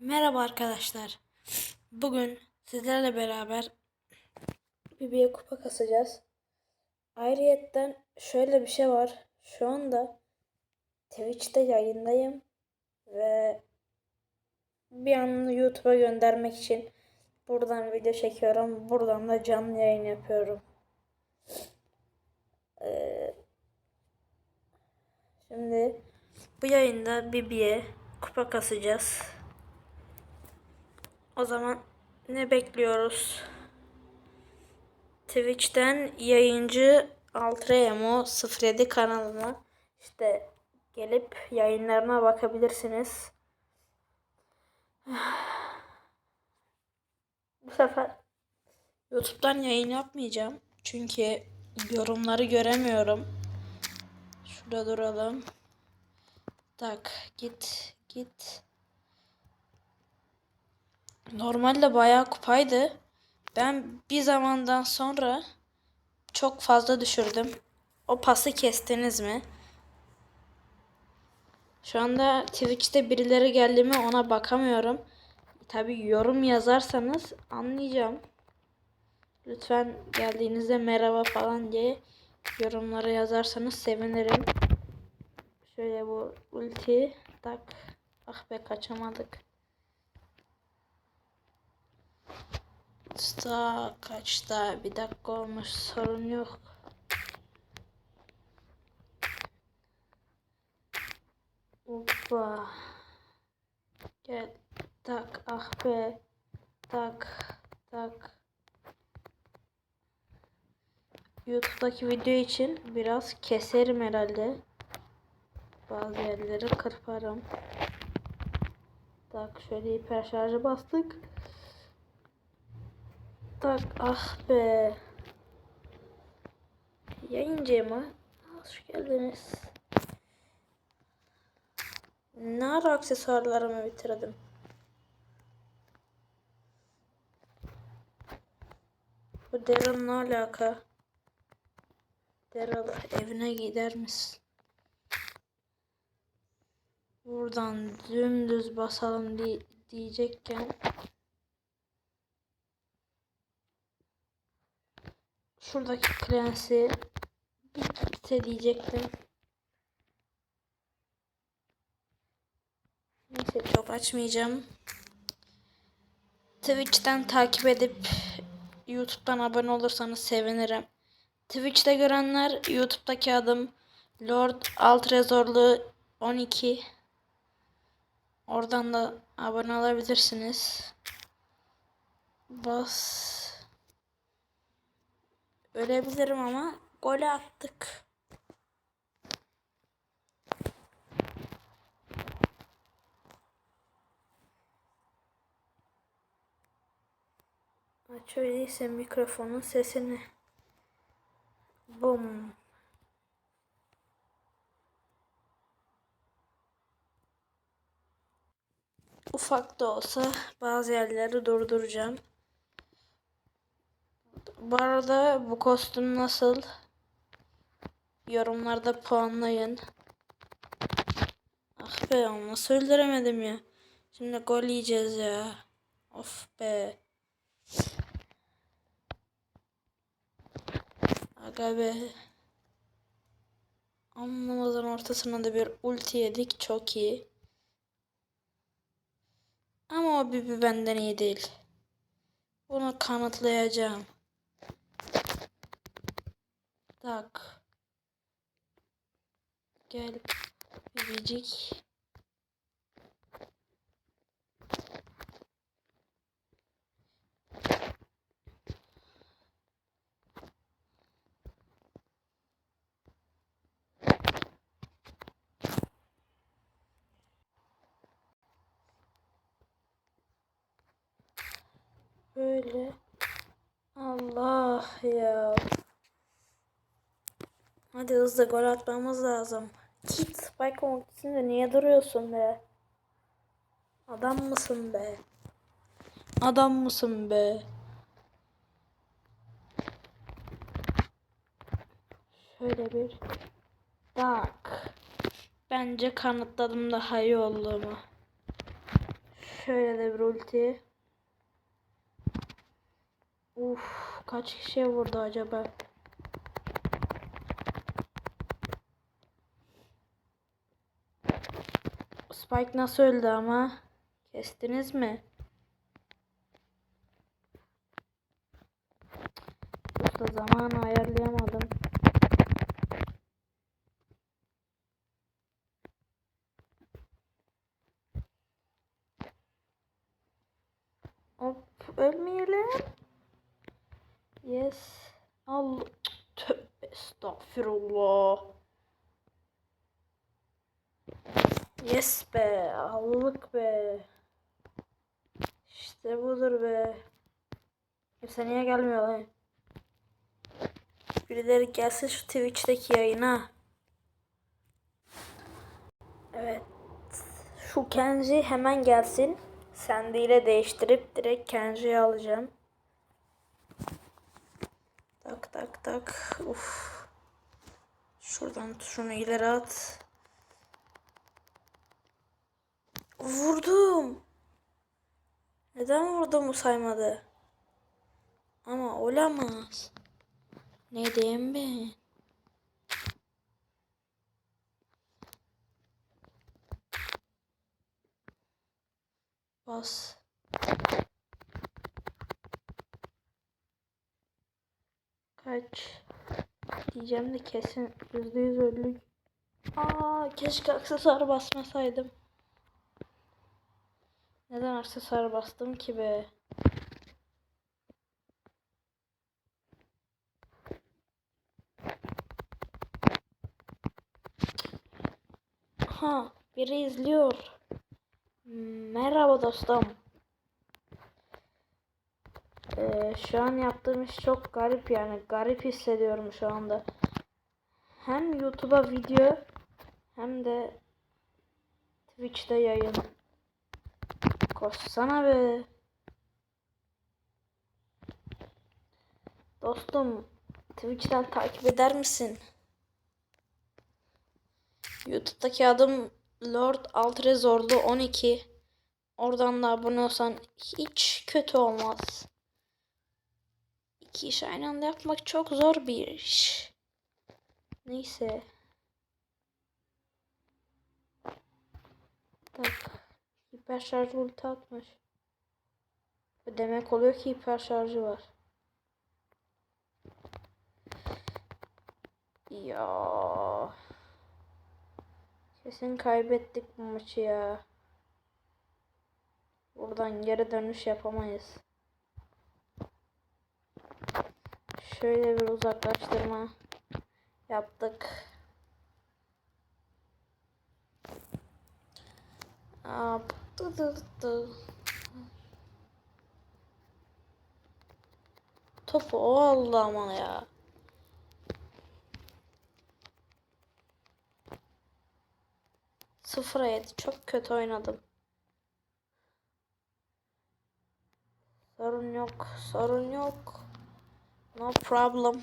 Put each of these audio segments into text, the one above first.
Merhaba arkadaşlar. Bugün sizlerle beraber BB'ye kupa kasacağız. Ayrıyetten şöyle bir şey var. Şu anda Twitch'te yayındayım ve bir an YouTube'a göndermek için buradan video çekiyorum. Buradan da canlı yayın yapıyorum. Ee, şimdi bu yayında BB'ye kupa kasacağız. O zaman ne bekliyoruz? Twitch'ten yayıncı Altremo 07 kanalına işte gelip yayınlarına bakabilirsiniz. Bu sefer YouTube'dan yayın yapmayacağım. Çünkü yorumları göremiyorum. Şurada duralım. Tak git git. Normalde bayağı kupaydı. Ben bir zamandan sonra çok fazla düşürdüm. O pası kestiniz mi? Şu anda Twitch'te birileri geldi mi ona bakamıyorum. Tabi yorum yazarsanız anlayacağım. Lütfen geldiğinizde merhaba falan diye yorumlara yazarsanız sevinirim. Şöyle bu ulti tak. Ah be kaçamadık. Usta kaçta? Bir dakika olmuş. Sorun yok. Hoppa. Gel. Tak. Ah be. Tak. Tak. YouTube'daki video için biraz keserim herhalde. Bazı yerleri kırparım. Tak şöyle hiper şarjı bastık. Tak ah be. Yayıncı mı? Hoş geldiniz. Ne ara aksesuarlarımı bitirdim. Bu Daryl ne alaka? Daryl evine gider misin? Buradan dümdüz basalım di diyecekken şuradaki prensi bir gitse diyecektim. Neyse çok açmayacağım. Twitch'ten takip edip YouTube'dan abone olursanız sevinirim. Twitch'te görenler YouTube'daki adım Lord Altrezorlu 12. Oradan da abone olabilirsiniz. Bas. Ölebilirim ama gol attık. Aç öyleyse mikrofonun sesini. Bum. Ufak da olsa bazı yerleri durduracağım. Bu arada bu kostüm nasıl? Yorumlarda puanlayın. Ah be onu nasıl öldüremedim ya. Şimdi gol yiyeceğiz ya. Of be. Aga be. Anlamazın ortasına da bir ulti yedik. Çok iyi. Ama o Bibi benden iyi değil. Bunu kanıtlayacağım. Tak. Gel. Bibicik. Böyle. Allah ya. Hadi hızlı gol atmamız lazım. Git Spike ultisinde niye duruyorsun be? Adam mısın be? Adam mısın be? Şöyle bir tak. Bence kanıtladım daha iyi olduğumu. Şöyle de bir ulti. Uf, kaç kişiye vurdu acaba? Spike nasıl öldü ama? Kestiniz mi? Usta zamanı ayarlayamadım. Hop ölmeyelim. Yes. Allah. Tövbe estağfirullah. Yes be. Be. İşte budur be. Kimse niye gelmiyor lan? Birileri gelsin şu Twitch'teki yayına. Evet. Şu Kenji hemen gelsin. Sandy ile değiştirip direkt Kenji'yi alacağım. Tak tak tak. Uf. Şuradan şunu ileri at. Vurdum. Neden vurduğumu saymadı? Ama olamaz. Ne diyeyim ben? Bas. Kaç? Diyeceğim de kesin yüzde yüz öldük. Aa keşke aksesuar basmasaydım. Aksesuar bastım ki be? Ha, biri izliyor. Merhaba dostum. Ee, şu an yaptığım iş çok garip yani. Garip hissediyorum şu anda. Hem YouTube'a video hem de Twitch'te yayın. Koşsana be. Dostum, Twitch'ten takip eder misin? YouTube'daki adım Lord Altrezorlu 12. Oradan da abone olsan hiç kötü olmaz. İki iş aynı anda yapmak çok zor bir iş. Neyse. Tak. Hiper şarj ulti atmış. Demek oluyor ki hiper şarjı var. Ya. Kesin kaybettik bu maçı ya. Buradan geri dönüş yapamayız. Şöyle bir uzaklaştırma yaptık. Aa, dı. Topu o aldı ama ya. Sıfıra yedi. Çok kötü oynadım. Sorun yok. Sorun yok. No problem.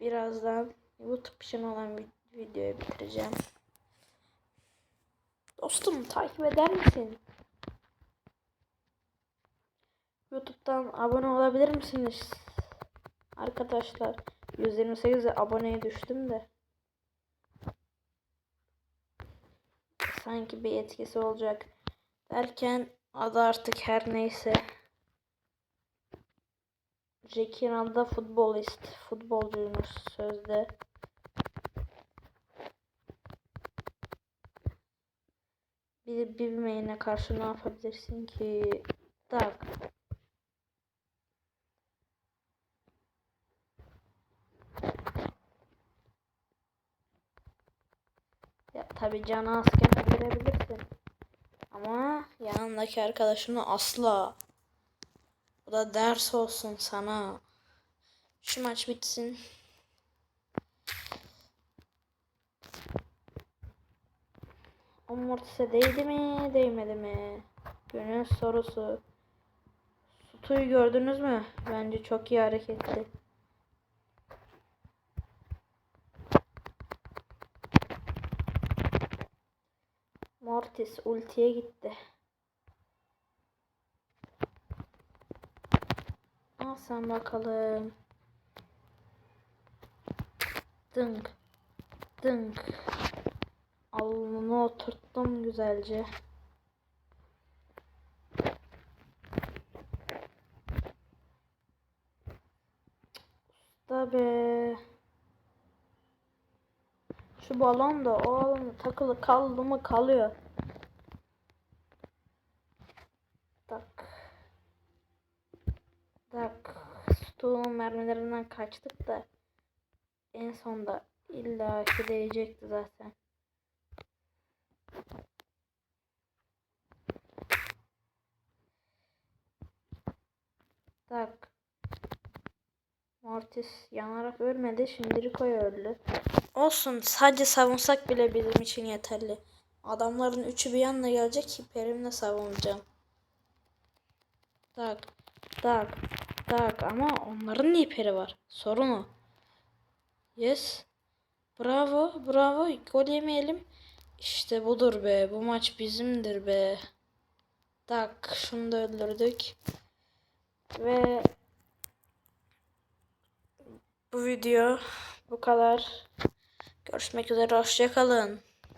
Birazdan YouTube için olan videoyu bitireceğim. Dostum takip eder misin? YouTube'dan abone olabilir misiniz? Arkadaşlar 128 aboneye düştüm de. Sanki bir etkisi olacak derken adı artık her neyse. Jack'in adı da futbolist. Futbolcuymuş sözde. Bir bilmeyene karşı ne yapabilirsin ki? Tak. Ya tabi canı azken öldürebilirsin. Ama yanındaki arkadaşını asla. Bu da ders olsun sana. Şu maç bitsin. Amortise değdi mi, değmedi mi? Günün sorusu. Sutu'yu gördünüz mü? Bence çok iyi hareketli. Mortis ultiye gitti. Al bakalım. Dınk. Dınk. Alnını oturttum güzelce. Da be. Şu balon da o alana takılı kaldı mı kalıyor. Tak. Tak. Stoğun mermilerinden kaçtık da en sonda illa ki değecekti zaten. Tak. Mortis yanarak ölmedi. Şimdi Rico'ya öldü. Olsun. Sadece savunsak bile bizim için yeterli. Adamların üçü bir yanına gelecek. Hiperimle savunacağım. Tak. Tak. Tak. Ama onların da hiperi var. Sorun o. Yes. Bravo. Bravo. Gol yemeyelim. İşte budur be. Bu maç bizimdir be. Tak. Şunu da öldürdük. Ve bu video bu kadar. Görüşmek üzere. Hoşçakalın.